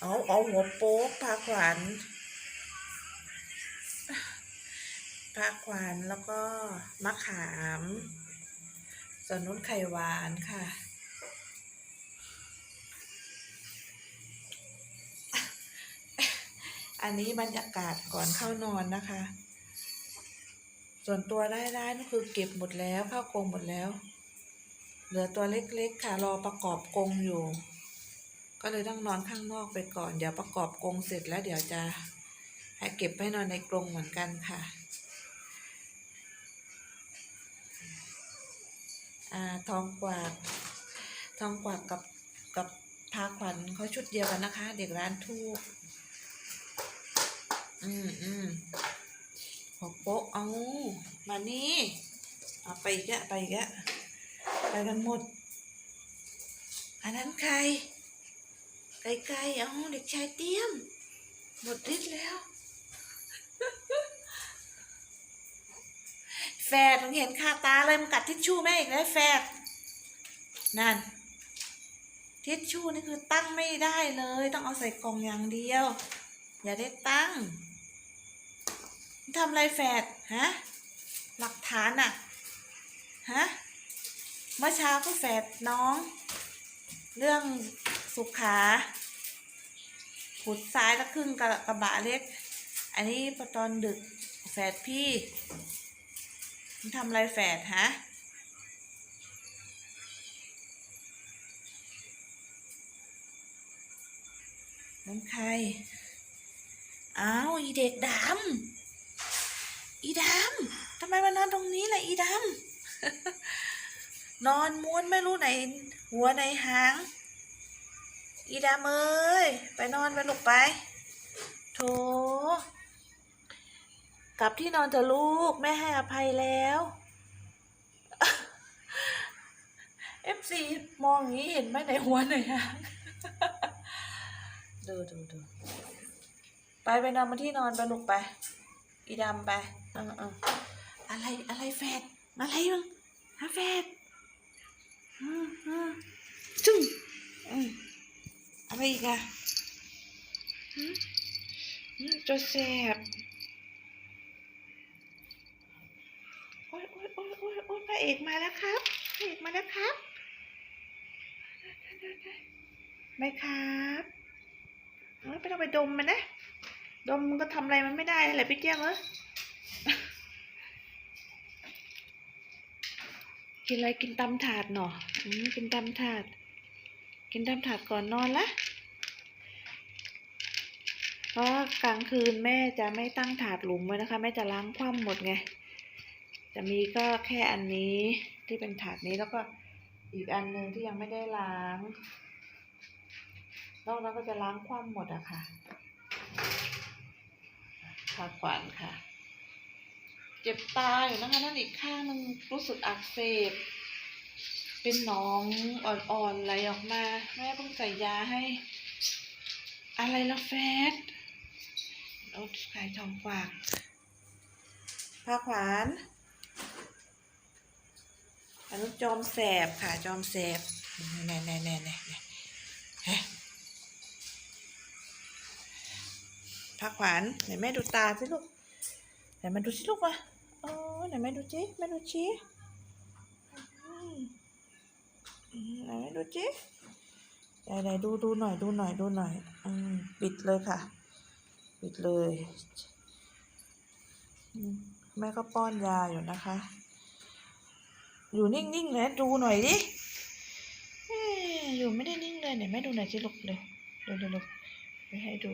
เอาเอาหัวโป๊กพาขวัญพาขวัญแล้วก็มะขาม ส่วนนู้นไข่หวานค่ะอันนี้บรรยากาศก่อนเข้านอนนะคะ ส่วนตัวได้ได้นั่นคือเก็บหมดแล้วเข้ากรงหมดแล้ว เหลือตัวเล็กๆค่ะรอประกอบกรงอยู่ ก็เลยต้องนอนข้างนอกไปก่อน เดี๋ยวประกอบกรงเสร็จแล้วเดี๋ยวจะให้เก็บให้นอนในกรงเหมือนกันค่ะอ่าทองกวากทองกวากกับกับพาขวัญเขาชุดเดียวกันนะคะ เด็กร้านทูบอืมอืมหัวโป๊ะเอามานี่เอาไปอีกอะไปอีกอะไปกันหมด อันนั้นใคร ไกลๆเอาเด็กชายเตี้ยม หมดฤทธิ์แล้ว แฟดมึงเห็นคาตาเลยมันกัดทิชชู่แม่อีกแล้วแฟดนั่น ทิชชู่นี่คือตั้งไม่ได้เลย ต้องเอาใส่กล่องอย่างเดียว อย่าได้ตั้งมึงทำอะไรแฟดฮะ หลักฐานอะฮะเมื่อเช้าก็แฝดน้อง เรื่อง สุขาขุดซ้ายแล้วครึ่งกระกระบะเล็ก อันนี้พอตอนดึกแฝดพี่มันทำอะไรแฝดฮะน้องใครอ้าวอีเด็กดำอีดำทำไมมานอนตรงนี้ล่ะอีดำนอนม้วนไม่รู้ไหน หัวไหนหาง อีดำเอ้ยไปนอนไปลูกไป โถ กลับที่นอนเถอะลูก แม่ให้อภัยแล้วเอฟซีมองอย่างนี้เห็นไหมในหัวหนหางดูดูดูไปไปนอนมาที่นอนไปลูกไป อีดำไปเออเอออะไรอะไรแฟดอะไรมึงฮะแฟดอืมอืมจึ้ง อะไรอีกอะอืมอืมจะแสบโอ้ยโอ้ยโอ้ยโอ้ยโอ้ยพระเอกมาแล้วครับพระเอกมาแล้วครับไม่ครับเอ้ยไม่ต้องไปดมมันนะ ดมมันก็ทำอะไรมันไม่ได้แหละพี่เจี๊ยบเออกินอะไรกินตำถาดหนออืมกินตำถาด กินตำถาดก่อนนอนละ เพราะว่ากลางคืนแม่จะไม่ตั้งถาดหลุมไว้นะคะ แม่จะล้างคว่ำหมดไง จะมีก็แค่อันนี้ที่เป็นถาดนี้แล้วก็อีกอันหนึ่งที่ยังไม่ได้ล้างนอกนั้นก็จะล้างคว่ำหมดอะค่ะขาขวานค่ะ เจ็บตาอยู่นะคะนั่นอีกข้างหนึงรู้สึกอักเสบ เป็นหนองอ่อนๆไหลออกมา แม่เพิ่งใส่ยาให้ อะไรละแฟด เอาขายทองฝากผ้าขวานอันนู้จอมแสบค่ะจอมแสบแน่แน่แน่แน่แน่เฮ้ผ้าขวานไหนแม่ดูตาสิลูกไหนมาดูสิลูกวะโอ้ไหนแม่ดูจิแม่ดูจิไหนแม่ดูจิไหนไหนดูดูหน่อยดูหน่อยดูหน่อย อืมปิดเลยค่ะ ปิดเลย แม่ก็ป้อนยาอยู่นะคะ อยู่นิ่งๆเลยดูหน่อยดิอยู่ไม่ได้นิ่งเลยไหนแม่ดูหน่อยสิลูกเร็วเร็วเร็วเร็วไปให้ดู